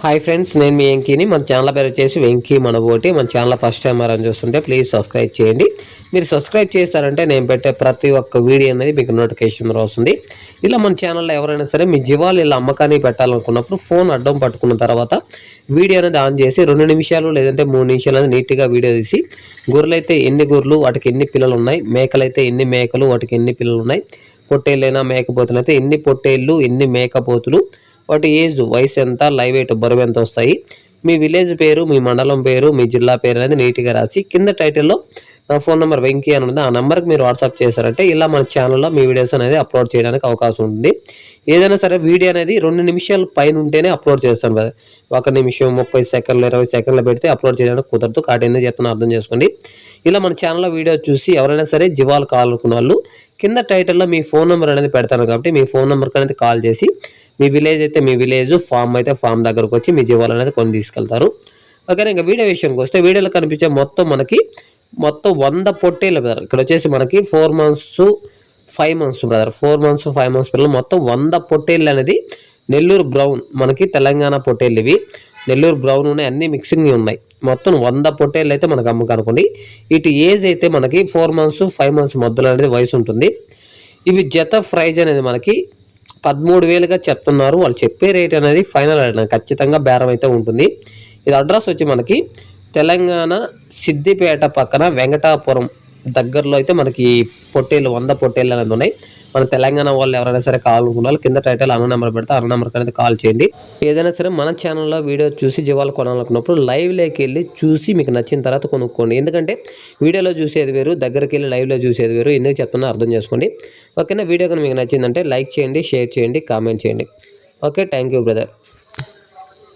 Hi friends నేను మీ వెంకీని. మన channel పేరు వచ్చేసి వెంకీ మనబోటి. మన ఛానల్ ఫస్ట్ టైం అని చూస్తుంటే ప్లీజ్ సబ్స్క్రైబ్ చేయండి. మీరు సబ్స్క్రైబ్ చేశారంటే నేను పెట్టే ప్రతి ఒక్క వీడియో అనేది మీకు నోటిఫికేషన్ వస్తుంది. ఇలా మన ఛానల్లో ఎవరైనా సరే మీ జీవాలు ఇలా అమ్మకాన్ని పెట్టాలనుకున్నప్పుడు ఫోన్ అడ్డం పట్టుకున్న తర్వాత వీడియో అనేది ఆన్ చేసి రెండు నిమిషాలు లేదంటే మూడు నిమిషాలు అనేది నీట్గా వీడియో తీసి గొర్రెలైతే ఎన్ని గొర్రెలు వాటికి ఎన్ని పిల్లలు ఉన్నాయి మేకలైతే ఎన్ని మేకలు వాటికి ఎన్ని పిల్లలు ఉన్నాయి పొట్టేళ్ళైనా మేకపోతులు అయితే ఎన్ని పొట్టేళ్ళు ఎన్ని మేకపోతులు వాటి ఏజ్ వయసు ఎంత లైవ్ వెయిట్ బరువు ఎంత వస్తాయి మీ విలేజ్ పేరు మీ మండలం పేరు మీ జిల్లా పేరు అనేది నీట్గా రాసి కింద టైటిల్లో నా ఫోన్ నెంబర్ వెంకీ అని ఉంది ఆ నెంబర్కి మీరు వాట్సాప్ చేశారంటే ఇలా మన ఛానల్లో మీ వీడియోస్ అనేది అప్లోడ్ చేయడానికి అవకాశం ఉంటుంది. ఏదైనా సరే వీడియో అనేది రెండు నిమిషాల పైన ఉంటేనే అప్లోడ్ చేస్తాను కదా. ఒక నిమిషం ముప్పై సెకండ్లు ఇరవై సెకండ్లు పెడితే అప్లోడ్ చేయడానికి కుదరదు. కాటేందో చెప్తున్నా అర్థం చేసుకోండి. ఇలా మన ఛానల్లో వీడియో చూసి ఎవరైనా సరే జీవాలు కావాలనుకున్న వాళ్ళు కింద టైటిల్లో మీ ఫోన్ నెంబర్ అనేది పెడతాను కాబట్టి మీ ఫోన్ నెంబర్కి అనేది కాల్ చేసి మీ విలేజ్ అయితే మీ విలేజ్ ఫామ్ అయితే ఫామ్ దగ్గరకు వచ్చి మీ జీవాలు అనేది కొని తీసుకెళ్తారు. ఓకే ఇంకా వీడియో విషయానికి వస్తే వీడియోలో కనిపించే మొత్తం మనకి మొత్తం వంద పొట్టేలు బ్రదర్. ఇక్కడ వచ్చేసి మనకి four months five months brother. Four months five months పిల్లలు మొత్తం వంద పొట్టేళ్ళు అనేది నెల్లూరు బ్రౌన్ మనకి తెలంగాణ పొట్టేళ్ళు ఇవి. నెల్లూరు బ్రౌన్ ఉన్నాయి అన్ని మిక్సింగ్ ఉన్నాయి. మొత్తం వంద పొట్టేళ్ళు అయితే మనకు అమ్మకనుకోండి ఇటు ఏజ్ అయితే మనకి ఫోర్ మంత్స్ ఫైవ్ మంత్స్ మధ్యలో అనేది వయసు ఉంటుంది. ఇవి జత ప్రైజ్ అనేది మనకి పదమూడు వేలుగా చెప్తున్నారు. వాళ్ళు చెప్పే రేట్ అనేది ఫైనల్ అనేది ఖచ్చితంగా బేరం అయితే ఉంటుంది. ఇది అడ్రస్ వచ్చి మనకి తెలంగాణ సిద్దిపేట పక్కన వెంకటాపురం దగ్గరలో అయితే మనకి పొట్టేళ్ళు వంద పొట్టేళ్ళు అనేది ఉన్నాయి. మన తెలంగాణ వాళ్ళు ఎవరైనా సరే కావాలనుకున్న వాళ్ళు కింద టైటిల్ అన్న నెంబర్ పెడితే అన్న నెంబర్ అనేది కాల్ చేయండి. ఏదైనా సరే మన ఛానల్లో వీడియో చూసి జీవాలు కొనాలనుకున్నప్పుడు లైవ్లోకి వెళ్ళి చూసి మీకు నచ్చిన తర్వాత కొనుక్కోండి. ఎందుకంటే వీడియోలో చూసేది వేరు దగ్గరికి వెళ్ళి లైవ్లో చూసేది వేరు. ఎందుకు చెప్తున్నా అర్థం చేసుకోండి. ఓకేనా? వీడియో కానీ మీకు నచ్చిందంటే లైక్ చేయండి షేర్ చేయండి కామెంట్ చేయండి. Okay thank you brother